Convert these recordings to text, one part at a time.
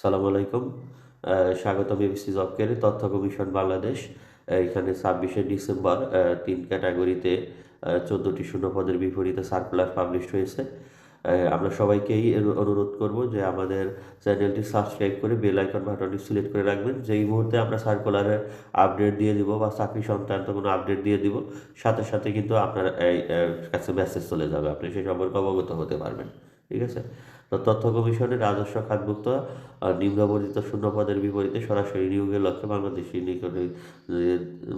আসসালামু আলাইকুম। স্বাগত বিবিসি জব কেয়ারে তথ্য কমিশন বাংলাদেশ। এখানে ছাব্বিশে ডিসেম্বর তিন ক্যাটাগরিতে চোদ্দোটি শূন্যপদের বিপরীতে সার্কুলার পাবলিশ হয়েছে। আমরা সবাইকেই অনুরোধ করব যে আমাদের চ্যানেলটি সাবস্ক্রাইব করে বেল আইকন বাটনটি সিলেক্ট করে রাখবেন। যেই মুহূর্তে আমরা সার্কুলারের আপডেট দিয়ে দিব বা চাকরি সংক্রান্ত কোনো আপডেট দিয়ে দিব, সাথে সাথে কিন্তু আপনার কাছে মেসেজ চলে যাবে। আপনি সেই সম্পর্কে অবগত হতে পারবেন। ঠিক আছে? তথ্য কমিশনের রাজস্ব খাতভুক্ত আর নিম্নবর্ণিত শূন্যপদের বিপরীতে সরাসরি নিয়োগের লক্ষ্যে বাংলাদেশি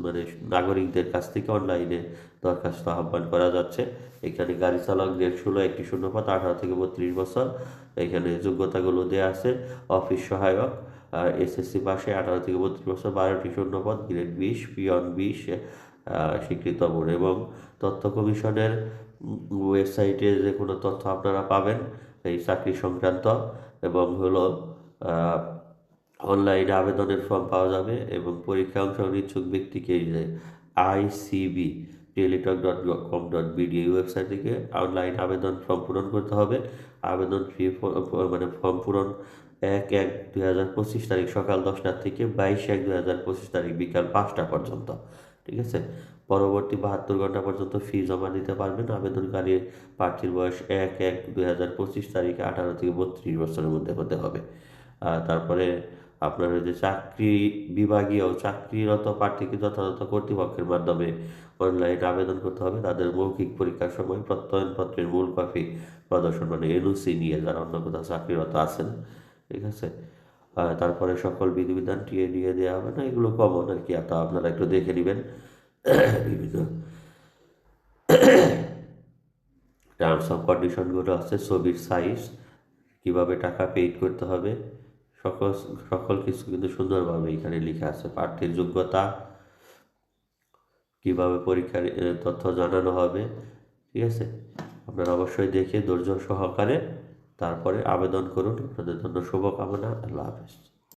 মানে নাগরিকদের কাছ থেকে অনলাইনে দরখাস্ত আহ্বান করা যাচ্ছে। এখানে গাড়ি চালক দেড় ষোলো, একটি শূন্যপদ, আঠারো থেকে বত্রিশ বছর। এখানে যোগ্যতাগুলো দেওয়া আছে, অফিস সহায়ক এসএসসি পাশে আঠারো থেকে বত্রিশ বছর, বারোটি শূন্যপদ, গ্রেড বিশ, পিয়ন বিশ স্বীকৃত বোর্ড। এবং তথ্য কমিশনের ওয়েবসাইটে যে কোনো তথ্য আপনারা পাবেন। এই চাকরি সংক্রান্ত এবং হলো অনলাইনে আবেদনের ফর্ম পাওয়া যাবে এবং পরীক্ষা অংশগ্রহণ ইচ্ছুক ব্যক্তিকে ICB Teletalk dot com dot BD এই ওয়েবসাইট থেকে অনলাইন আবেদন ফর্ম পূরণ করতে হবে। আবেদন ফি মানে ফর্ম পূরণ এক এক দুই হাজার পঁচিশ তারিখ সকাল দশটার থেকে বাইশ এক দুই হাজার পঁচিশ তারিখ বিকাল পাঁচটা পর্যন্ত। ঠিক আছে? পরবর্তী বাহাত্তর ঘণ্টা পর্যন্ত ফি জমা দিতে পারবেন। আবেদনকারী প্রার্থীর বয়স এক এক দুই হাজার পঁচিশ তারিখে আঠারো থেকে বত্রিশ বছরের মধ্যে হতে হবে। আর তারপরে আপনার যে চাকরি বিভাগীয় চাকরিরত প্রার্থীকে যথাযথ কর্তৃপক্ষের মাধ্যমে অনলাইন আবেদন করতে হবে। তাদের মৌখিক পরীক্ষার সময় প্রত্যয়নপত্রের মূল কপি, প্রদর্শন মানে এনওসি নিয়ে যারা অন্য কোথাও চাকরিরত আছেন, ঠিক আছে? তারপরে সকল বিধিবিধান টিয়ে দিয়ে দেওয়া হবে না, এগুলো কমন আর কি। তা আপনারা একটু দেখে নেবেন। বিভিন্ন টার্মস অফ কন্ডিশনগুলো আছে, ছবির সাইজ কীভাবে টাকা পেইড করতে হবে, সকল সকল কিছু কিন্তু সুন্দরভাবে এখানে লেখা আছে। প্রার্থীর যোগ্যতা, কীভাবে পরীক্ষার তথ্য জানানো হবে, ঠিক আছে? আপনারা অবশ্যই দেখে ধৈর্য সহকারে তারপরে আবেদন করুন। আপনাদের জন্য শুভকামনা। আল্লাহ হাফেজ।